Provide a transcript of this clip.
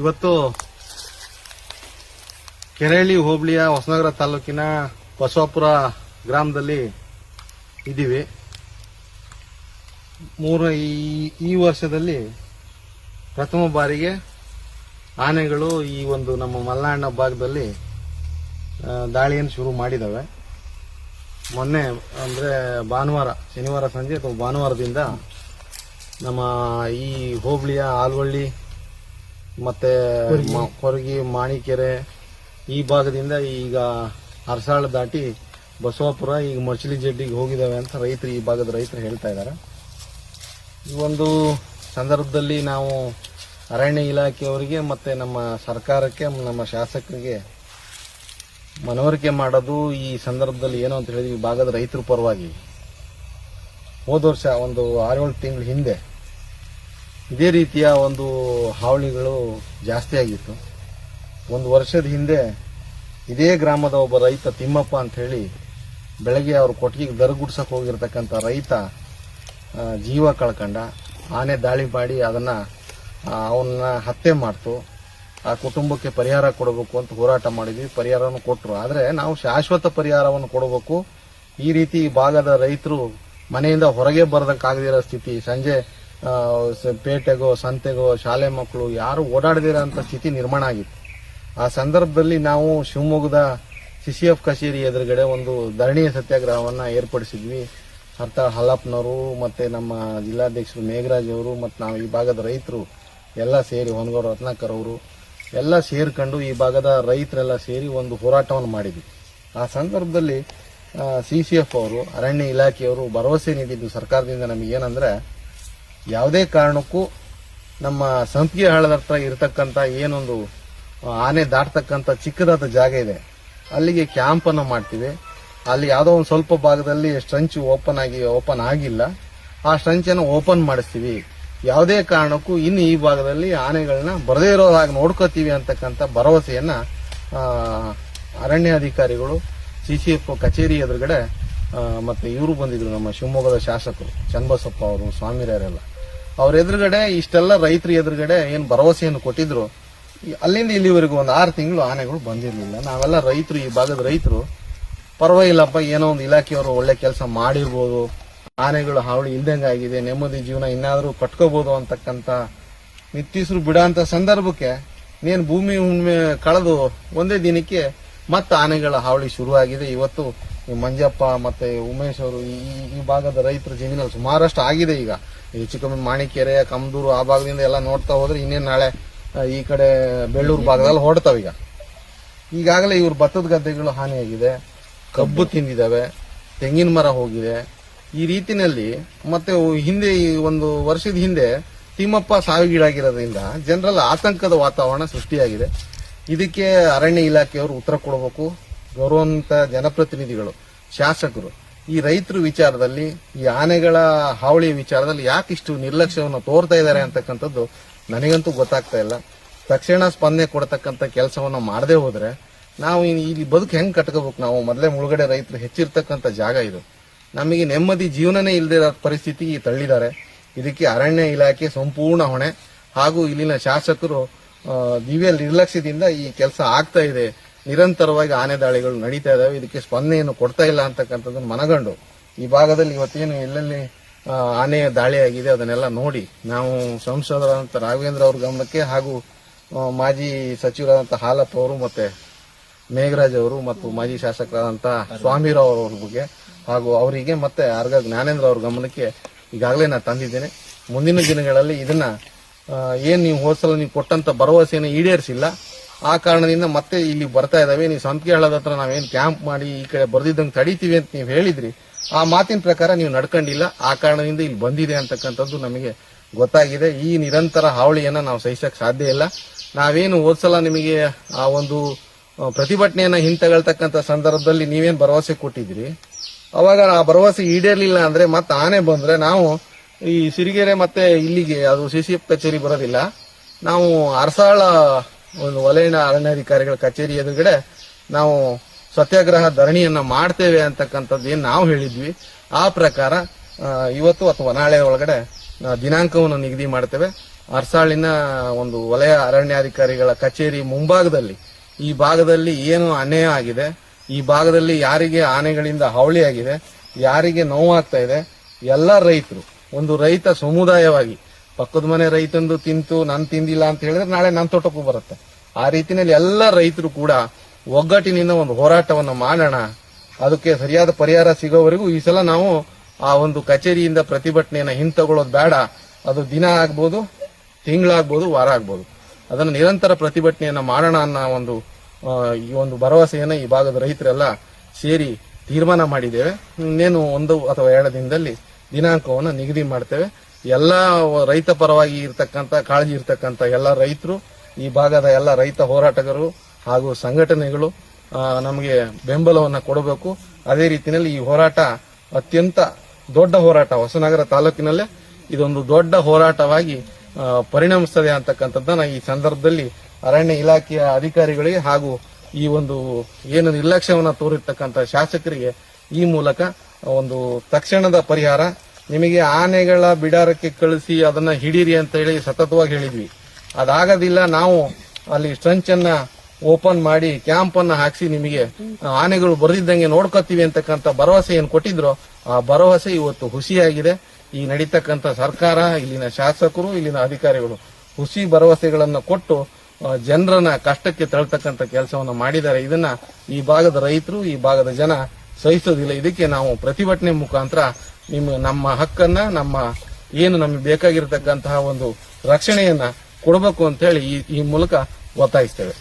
ಇವತ್ತು ಕೆರೆಹಳ್ಳಿ ಹೋಬಳಿಯ ಹೊಸನಗರ ತಾಲೂಕಿನ ಬಸವಾಪುರ ಗ್ರಾಮದಲ್ಲಿ ಇದ್ದೀವಿ. ಮೂರ ಈ ವರ್ಷದಲ್ಲಿ ಪ್ರಥಮ ಬಾರಿಗೆ ಆನೆಗಳು ಈ ಒಂದು ನಮ್ಮ ಮಲೆನಾಡಿನ ಭಾಗದಲ್ಲಿ ದಾಳಿಯನ್ನು ಶುರು ಮಾಡಿದ್ದಾವೆ ಮೊನ್ನೆ ಅಂದರೆ ಭಾನುವಾರ, ಶನಿವಾರ ಸಂಜೆ ಅಥವಾ ಭಾನುವಾರದಿಂದ ನಮ್ಮ ಈ ಹೋಬಳಿಯ ಆಲ್ವಳ್ಳಿ ಮತ್ತೆ ಮ- ಕೊರಗಿ ಮಾಣಿಕೆರೆ ಈ ಭಾಗದಿಂದ ಈಗ ಅರಸಾಳ ದಾಟಿ ಬಸವಾಪುರ ಈಗ ಮರ್ಚಲಿ ಜಡ್ಡಿಗೆ ಹೋಗಿದ್ದಾವೆ ಅಂತ ರೈತರು ಈ ಭಾಗದ ರೈತರು ಹೇಳ್ತಾ ಇದ್ದಾರೆ ಈ ಒಂದು ಸಂದರ್ಭದಲ್ಲಿ ನಾವು ಅರಣ್ಯ ಇಲಾಖೆಯವರಿಗೆ ಮತ್ತೆ ನಮ್ಮ ಸರ್ಕಾರಕ್ಕೆ ನಮ್ಮ ಶಾಸಕರಿಗೆ ಮನವರಿಕೆ ಮಾಡೋದು ಈ ಸಂದರ್ಭದಲ್ಲಿ ಏನು ಅಂತ ಹೇಳಿದ್ವಿ ಈ ಭಾಗದ ರೈತರ ಪರವಾಗಿ ಹೋದ ವರ್ಷ ಒಂದು ಆರೇಳು ತಿಂಗಳ ಹಿಂದೆ ಇದೇ ರೀತಿಯ ಒಂದು ಹಾವಳಿಗಳು ಜಾಸ್ತಿ ಆಗಿತ್ತು. ಒಂದು ವರ್ಷದ ಹಿಂದೆ ಇದೇ ಗ್ರಾಮದ ಒಬ್ಬ ರೈತ ತಿಮ್ಮಪ್ಪ ಅಂತ ಹೇಳಿ ಬೆಳಗ್ಗೆ ಅವ್ರ ಕೊಟ್ಟಿಗೆ ದರಗುಡ್ಸಕ್ ಹೋಗಿರ್ತಕ್ಕಂಥ ರೈತ ಜೀವ ಕಳ್ಕಂಡ. ಆನೆ ದಾಳಿ ಮಾಡಿ ಅದನ್ನ ಅವನ್ನ ಹತ್ಯೆ ಮಾಡ್ತು. ಆ ಕುಟುಂಬಕ್ಕೆ ಪರಿಹಾರ ಕೊಡಬೇಕು ಅಂತ ಹೋರಾಟ ಮಾಡಿದ್ವಿ. ಪರಿಹಾರವನ್ನು ಕೊಟ್ಟರು ಆದರೆ ನಾವು ಶಾಶ್ವತ ಪರಿಹಾರವನ್ನು ಕೊಡಬೇಕು. ಈ ರೀತಿ ಭಾಗದ ರೈತರು ಮನೆಯಿಂದ ಹೊರಗೆ ಬರೋದಕ್ಕಾಗದಿರೋ ಸ್ಥಿತಿ. ಸಂಜೆ ಪೇಟೆಗೋ, ಸಂತೆಗೋ, ಶಾಲೆ ಮಕ್ಕಳು ಯಾರು ಓಡಾಡದಿರೋ ಅಂತ ಸ್ಥಿತಿ ನಿರ್ಮಾಣ ಆಗಿತ್ತು. ಆ ಸಂದರ್ಭದಲ್ಲಿ ನಾವು ಶಿವಮೊಗ್ಗದ ಸಿ ಸಿ ಎಫ್ ಕಚೇರಿ ಎದುರುಗಡೆ ಒಂದು ಧರಣಿಯ ಸತ್ಯಾಗ್ರಹವನ್ನ ಏರ್ಪಡಿಸಿದ್ವಿ. ಅರ್ಥ ಹಲಪ್ನವರು ಮತ್ತೆ ನಮ್ಮ ಜಿಲ್ಲಾಧ್ಯಕ್ಷರು ಮೇಘರಾಜ್ ಅವರು ಮತ್ತು ನಾವು ಈ ಭಾಗದ ರೈತರು ಎಲ್ಲ ಸೇರಿ ಹೊನಗೌಡ ರತ್ನಾಕರ್ ಅವರು ಎಲ್ಲ ಸೇರ್ಕೊಂಡು ಈ ಭಾಗದ ರೈತರೆಲ್ಲ ಸೇರಿ ಒಂದು ಹೋರಾಟವನ್ನು ಮಾಡಿದ್ವಿ. ಆ ಸಂದರ್ಭದಲ್ಲಿ ಸಿ ಸಿ ಎಫ್ ಅವರು, ಅರಣ್ಯ ಇಲಾಖೆಯವರು ಭರವಸೆ ನೀಡಿದ್ದು ಸರ್ಕಾರದಿಂದ ನಮಗೆ ಏನಂದ್ರೆ ಯಾವುದೇ ಕಾರಣಕ್ಕೂ ನಮ್ಮ ಸಂಪಿಗೆ ಹಳ್ಳದ ಹತ್ರ ಇರತಕ್ಕಂಥ ಏನೊಂದು ಆನೆ ದಾಟ್ತಕ್ಕಂಥ ಚಿಕ್ಕದಾದ ಜಾಗ ಇದೆ. ಅಲ್ಲಿಗೆ ಕ್ಯಾಂಪನ್ನು ಮಾಡ್ತೀವಿ. ಅಲ್ಲಿ ಯಾವುದೋ ಒಂದು ಸ್ವಲ್ಪ ಭಾಗದಲ್ಲಿ ಸ್ಟ್ರಂಚ್ ಓಪನ್ ಆಗಿ ಓಪನ್ ಆಗಿಲ್ಲ. ಆ ಸ್ಟ್ರಂಚ್ ಅನ್ನು ಓಪನ್ ಮಾಡಿಸ್ತೀವಿ. ಯಾವುದೇ ಕಾರಣಕ್ಕೂ ಇನ್ನು ಈ ಭಾಗದಲ್ಲಿ ಆನೆಗಳನ್ನ ಬರದೇ ಇರೋ ಹಾಗೆ ನೋಡ್ಕೋತೀವಿ ಅಂತಕ್ಕಂಥ ಭರವಸೆಯನ್ನು ಆ, ಅರಣ್ಯ ಅಧಿಕಾರಿಗಳು ಸಿ ಸಿ ಎಫ್ ಕಚೇರಿ ಎದುರುಗಡೆ ಮತ್ತೆ ಇವರು ಬಂದಿದ್ರು ನಮ್ಮ ಶಿವಮೊಗ್ಗದ ಶಾಸಕರು ಚನ್ನಬಸಪ್ಪ ಅವರು ಸ್ವಾಮಿರಾರೆಲ್ಲ ಅವ್ರ ಎದುರುಗಡೆ ಇಷ್ಟೆಲ್ಲ ರೈತರ ಎದುರುಗಡೆ ಏನು ಭರವಸೆಯನ್ನು ಕೊಟ್ಟಿದ್ರು ಅಲ್ಲಿಂದ ಇಲ್ಲಿವರೆಗೂ ಒಂದು ಆರು ತಿಂಗಳು ಆನೆಗಳು ಬಂದಿರಲಿಲ್ಲ. ನಾವೆಲ್ಲ ರೈತರು, ಈ ಭಾಗದ ರೈತರು. ಪರವಾಗಿಲ್ಲಪ್ಪ, ಏನೋ ಒಂದು ಇಲಾಖೆಯವರು ಒಳ್ಳೆ ಕೆಲಸ ಮಾಡಿರ್ಬೋದು. ಆನೆಗಳು ಹಾವಳಿ ಇಲ್ದಂಗೆ ಆಗಿದೆ ನೆಮ್ಮದಿ ಜೀವನ ಇನ್ನಾದರೂ ಕಟ್ಕೋಬಹುದು ಅಂತಕ್ಕಂಥ ಬಿಡ ಬಿಡೋಂಥ ಸಂದರ್ಭಕ್ಕೆ ನೀನು ಭೂಮಿ ಹುಣ್ಣಿಮೆ ಕಳೆದು ಒಂದೇ ದಿನಕ್ಕೆ ಮತ್ತೆ ಆನೆಗಳ ಹಾವಳಿ ಶುರುವಾಗಿದೆ. ಇವತ್ತು ಈ ಮಂಜಪ್ಪ ಮತ್ತೆ ಉಮೇಶ್ ಅವರು ಈ ಈ- ಭಾಗದ ರೈತರ ಜಮೀನಲ್ಲಿ ಸುಮಾರಷ್ಟು ಆಗಿದೆ ಈಗ. ಈ ಕಮ್ಮಿ ಮಾಣಿಕೆರೆ ಕಮದೂರು ಆ ಭಾಗದಿಂದ ಎಲ್ಲ ನೋಡ್ತಾ ಹೋದ್ರೆ ಇನ್ನೇನು ನಾಳೆ ಈ ಕಡೆ ಬೆಳ್ಳೂರು ಭಾಗದಲ್ಲಿ ಹೊಡ್ತಾವ ಈಗ. ಈಗಾಗಲೇ ಇವ್ರ ಭತ್ತದ ಗದ್ದೆಗಳು ಹಾನಿಯಾಗಿದೆ ಕಬ್ಬು ತಿಂದಿದ್ದಾವೆ ತೆಂಗಿನ ಮರ ಹೋಗಿದೆ. ಈ ರೀತಿನಲ್ಲಿ ಮತ್ತೆ ಹಿಂದೆ ಈ ಒಂದು ವರ್ಷದ ಹಿಂದೆ ತಿಮ್ಮಪ್ಪ ಸಾವಿಗೀಡಾಗಿರೋದ್ರಿಂದ ಜನರಲ್ಲಿ ಆತಂಕದ ವಾತಾವರಣ ಸೃಷ್ಟಿಯಾಗಿದೆ. ಇದಕ್ಕೆ ಅರಣ್ಯ ಇಲಾಖೆಯವರು ಉತ್ತರ ಕೊಡಬೇಕು. ಗೌರವಾನ್ವಿತ ಜನಪ್ರತಿನಿಧಿಗಳು, ಶಾಸಕರು, ಈ ರೈತರ ವಿಚಾರದಲ್ಲಿ, ಈ ಆನೆಗಳ ಹಾವಳಿ ವಿಚಾರದಲ್ಲಿ ಯಾಕೆ ಇಷ್ಟು ನಿರ್ಲಕ್ಷ್ಯವನ್ನು ತೋರ್ತಾ ಇದ್ದಾರೆ ಅಂತಕ್ಕಂಥದ್ದು ನನಗಂತೂ ಗೊತ್ತಾಗ್ತಾ ಇಲ್ಲ. ತಕ್ಷಣ ಸ್ಪಂದನೆ ಕೊಡತಕ್ಕಂತ ಕೆಲಸವನ್ನು ಮಾಡದೆ ಹೋದ್ರೆ, ನಾವು ಇಲ್ಲಿ ಬದುಕು ಹೆಂಗ್ ಕಟ್ಕೋಬೇಕು? ನಾವು ಮೊದಲೇ ಮುಳುಗಡೆ ರೈತರು ಹೆಚ್ಚಿರ್ತಕ್ಕಂಥ ಜಾಗ ಇದು. ನಮಗೆ ನೆಮ್ಮದಿ ಜೀವನನೇ ಇಲ್ಲದೆ ಇರೋ ಪರಿಸ್ಥಿತಿ ತಳ್ಳಿದ್ದಾರೆ. ಇದಕ್ಕೆ ಅರಣ್ಯ ಇಲಾಖೆ ಸಂಪೂರ್ಣ ಹೊಣೆ. ಹಾಗೂ ಇಲ್ಲಿನ ಶಾಸಕರು ದಿವ್ಯ ನಿರ್ಲಕ್ಷ್ಯದಿಂದ ಈ ಕೆಲಸ ಆಗ್ತಾ ಇದೆ. ನಿರಂತರವಾಗಿ ಆನೆ ದಾಳಿಗಳು ನಡೀತಾ ಇದಾವೆ. ಇದಕ್ಕೆ ಸ್ಪಂದನೆಯನ್ನು ಕೊಡ್ತಾ ಇಲ್ಲ ಅಂತಕ್ಕಂಥದ್ದನ್ನು ಮನಗಂಡು ಈ ಭಾಗದಲ್ಲಿ ಇವತ್ತೇನು ಎಲ್ಲೆಲ್ಲಿ ಆನೆಯ ಆನೆ ದಾಳಿ ಆಗಿದೆ ಅದನ್ನೆಲ್ಲ ನೋಡಿ ನಾವು ಸಂಸದರಾದಂಥ ರಾಘವೇಂದ್ರ ಅವ್ರ ಗಮನಕ್ಕೆ ಹಾಗೂ ಮಾಜಿ ಸಚಿವರಾದಂಥ ಹಾಲಪ್ಪ ಅವರು ಮತ್ತೆ ಮೇಘರಾಜ್ ಅವರು ಮತ್ತು ಮಾಜಿ ಶಾಸಕರಾದಂಥ ಸ್ವಾಮಿರಾವ್ ಅವ್ರ ಬಗ್ಗೆ ಹಾಗೂ ಅವರಿಗೆ ಮತ್ತೆ ಆರ್ಗ ಜ್ಞಾನೇಂದ್ರ ಅವ್ರ ಗಮನಕ್ಕೆ ಈಗಾಗಲೇ ನಾನು ತಂದಿದ್ದೇನೆ. ಮುಂದಿನ ದಿನಗಳಲ್ಲಿ ಇದನ್ನ ಏನು ನೀವು ಹೋದ್ಸಲ ನೀವು ಕೊಟ್ಟಂತ ಭರವಸೆಯನ್ನು ಈಡೇರಿಸಿಲ್ಲ. ಆ ಕಾರಣದಿಂದ ಮತ್ತೆ ಇಲ್ಲಿ ಬರ್ತಾ ಇದಾವೆ ನೀವು ಸಂತಿಗೆ ಹೇಳೋದ ಹತ್ರ ನಾವೇನು ಕ್ಯಾಂಪ್ ಮಾಡಿ ಈ ಕಡೆ ಬರ್ದಿದ್ದಂಗೆ ತಡೀತೀವಿ ಅಂತ ನೀವು ಹೇಳಿದ್ರಿ. ಆ ಮಾತಿನ ಪ್ರಕಾರ ನೀವು ನಡ್ಕೊಂಡಿಲ್ಲ. ಆ ಕಾರಣದಿಂದ ಇಲ್ಲಿ ಬಂದಿದೆ ಅಂತಕ್ಕಂಥದ್ದು ನಮಗೆ ಗೊತ್ತಾಗಿದೆ. ಈ ನಿರಂತರ ಹಾವಳಿಯನ್ನ ನಾವು ಸಹಿಸಕ್ ಸಾಧ್ಯ ಇಲ್ಲ. ನಾವೇನು ಹೋದ್ಸಲ ನಿಮಗೆ ಆ ಒಂದು ಪ್ರತಿಭಟನೆಯನ್ನು ಹಿಂತೆಗಳ್ತಕ್ಕಂಥ ಸಂದರ್ಭದಲ್ಲಿ ನೀವೇನು ಭರವಸೆ ಕೊಟ್ಟಿದ್ರಿ? ಅವಾಗ ಆ ಭರವಸೆ ಈಡೇರಲಿಲ್ಲ ಅಂದ್ರೆ ಮತ್ತೆ ಆನೆ ಬಂದ್ರೆ ನಾವು ಈ ಸಿರಿಗೆರೆ ಮತ್ತೆ ಇಲ್ಲಿಗೆ, ಅದು ಸಿಸಿಎಫ್ ಕಚೇರಿ ಬರೋದಿಲ್ಲ. ನಾವು ಅರಸಾಳ ಒಂದು ವಲಯನ ಅರಣ್ಯಾಧಿಕಾರಿಗಳ ಕಚೇರಿ ಎದುರುಗಡೆ ನಾವು ಸತ್ಯಾಗ್ರಹ ಧರಣಿಯನ್ನ ಮಾಡ್ತೇವೆ ಅಂತಕ್ಕಂಥದ್ದು ಏನು ನಾವು ಹೇಳಿದ್ವಿ. ಆ ಪ್ರಕಾರ ಇವತ್ತು ಅಥವಾ ನಾಳೆ ಒಳಗಡೆ ದಿನಾಂಕವನ್ನು ನಿಗದಿ ಮಾಡ್ತೇವೆ. ಅರ್ಸಾಳಿನ ಒಂದು ವಲಯ ಅರಣ್ಯಾಧಿಕಾರಿಗಳ ಕಚೇರಿ ಮುಂಭಾಗದಲ್ಲಿ. ಈ ಭಾಗದಲ್ಲಿ ಏನು ಅನ್ಯಾಯ ಆಗಿದೆ, ಈ ಭಾಗದಲ್ಲಿ ಯಾರಿಗೆ ಆನೆಗಳಿಂದ ಹಾವಳಿ ಆಗಿದೆ, ಯಾರಿಗೆ ನೋವಾಗ್ತಾ ಇದೆ, ಎಲ್ಲ ರೈತರು, ಒಂದು ರೈತ ಸಮುದಾಯವಾಗಿ ಪಕ್ಕದ ಮನೆ ರೈತಂದು ತಿಂತು, ನಾನು ತಿಂದಿಲ್ಲ ಅಂತ ಹೇಳಿದ್ರೆ ನಾಳೆ ನನ್ನ ತೋಟಕ್ಕೂ ಬರುತ್ತೆ. ಆ ರೀತಿನಲ್ಲಿ ಎಲ್ಲ ರೈತರು ಕೂಡ ಒಗ್ಗಟ್ಟಿನಿಂದ ಒಂದು ಹೋರಾಟವನ್ನ ಮಾಡೋಣ. ಅದಕ್ಕೆ ಸರಿಯಾದ ಪರಿಹಾರ ಸಿಗೋವರೆಗೂ ಈ ಸಲ ನಾವು ಆ ಒಂದು ಕಚೇರಿಯಿಂದ ಪ್ರತಿಭಟನೆಯನ್ನ ಹಿಂತಗೊಳ್ಳೋದು ಬೇಡ. ಅದು ದಿನ ಆಗ್ಬೋದು, ತಿಂಗಳಾಗ್ಬೋದು, ವಾರ ಆಗ್ಬೋದು. ಅದನ್ನು ನಿರಂತರ ಪ್ರತಿಭಟನೆಯನ್ನ ಮಾಡೋಣ ಅನ್ನೋ ಒಂದು ಈ ಒಂದು ಭರವಸೆಯನ್ನ ಈ ಭಾಗದ ರೈತರೆಲ್ಲ ಸೇರಿ ತೀರ್ಮಾನ ಮಾಡಿದ್ದೇವೆ. ಇನ್ನೇನು ಒಂದು ಅಥವಾ ಎರಡು ದಿನದಲ್ಲಿ ದಿನಾಂಕವನ್ನು ನಿಗದಿ ಮಾಡ್ತೇವೆ. ಎಲ್ಲ ರೈತ ಪರವಾಗಿ ಇರ್ತಕ್ಕಂಥ, ಕಾಳಜಿ ಇರ್ತಕ್ಕಂಥ ಎಲ್ಲ ರೈತರು, ಈ ಭಾಗದ ಎಲ್ಲ ರೈತ ಹೋರಾಟಗಾರರು ಹಾಗೂ ಸಂಘಟನೆಗಳು ನಮಗೆ ಬೆಂಬಲವನ್ನು ಕೊಡಬೇಕು. ಅದೇ ರೀತಿಯಲ್ಲಿ ಈ ಹೋರಾಟ ಅತ್ಯಂತ ದೊಡ್ಡ ಹೋರಾಟ. ಹೊಸನಗರ ತಾಲೂಕಿನಲ್ಲೇ ಇದೊಂದು ದೊಡ್ಡ ಹೋರಾಟವಾಗಿ ಪರಿಣಮಿಸ್ತದೆ ಅಂತಕ್ಕಂಥದ್ದನ್ನ ಈ ಸಂದರ್ಭದಲ್ಲಿ ಅರಣ್ಯ ಇಲಾಖೆಯ ಅಧಿಕಾರಿಗಳಿಗೆ ಹಾಗೂ ಈ ಒಂದು ಏನು ನಿರ್ಲಕ್ಷ್ಯವನ್ನು ತೋರಿರ್ತಕ್ಕಂಥ ಶಾಸಕರಿಗೆ ಈ ಮೂಲಕ ಒಂದು ತಕ್ಷಣದ ಪರಿಹಾರ ನಿಮಗೆ ಆನೆಗಳ ಬಿಡಾರಕ್ಕೆ ಕಳಿಸಿ ಅದನ್ನ ಹಿಡೀರಿ ಅಂತ ಹೇಳಿ ಸತತವಾಗಿ ಹೇಳಿದ್ವಿ. ಅದಾಗದಿಲ್ಲ ನಾವು ಅಲ್ಲಿ ಸ್ಟ್ರಂಚ್ ಅನ್ನ ಓಪನ್ ಮಾಡಿ ಕ್ಯಾಂಪ್ ಅನ್ನ ಹಾಕಿಸಿ ನಿಮಗೆ ಆನೆಗಳು ಬರೆದಿದ್ದಂಗೆ ನೋಡ್ಕೋತೀವಿ ಅಂತಕ್ಕಂಥ ಭರವಸೆ ಏನು ಕೊಟ್ಟಿದ್ರು. ಆ ಭರವಸೆ ಇವತ್ತು ಹುಸಿಯಾಗಿದೆ. ಈ ನಡೀತಕ್ಕಂಥ ಸರ್ಕಾರ, ಇಲ್ಲಿನ ಶಾಸಕರು, ಇಲ್ಲಿನ ಅಧಿಕಾರಿಗಳು ಹುಸಿ ಭರವಸೆಗಳನ್ನು ಕೊಟ್ಟು ಜನರನ್ನ ಕಷ್ಟಕ್ಕೆ ತಳ್ತಕ್ಕಂಥ ಕೆಲಸವನ್ನು ಮಾಡಿದ್ದಾರೆ. ಇದನ್ನ ಈ ಭಾಗದ ರೈತರು, ಈ ಭಾಗದ ಜನ ಸಹಿಸೋದಿಲ್ಲ. ಇದಕ್ಕೆ ನಾವು ಪ್ರತಿಭಟನೆ ಮುಖಾಂತರ ನಿಮ್ಮ, ನಮ್ಮ ಹಕ್ಕನ್ನ, ನಮ್ಮ ಏನು ನಮಗೆ ಬೇಕಾಗಿರತಕ್ಕಂತಹ ಒಂದು ರಕ್ಷಣೆಯನ್ನ ಕೊಡಬೇಕು ಅಂತ ಹೇಳಿ ಈ ಮೂಲಕ ಒತ್ತಾಯಿಸ್ತೇವೆ.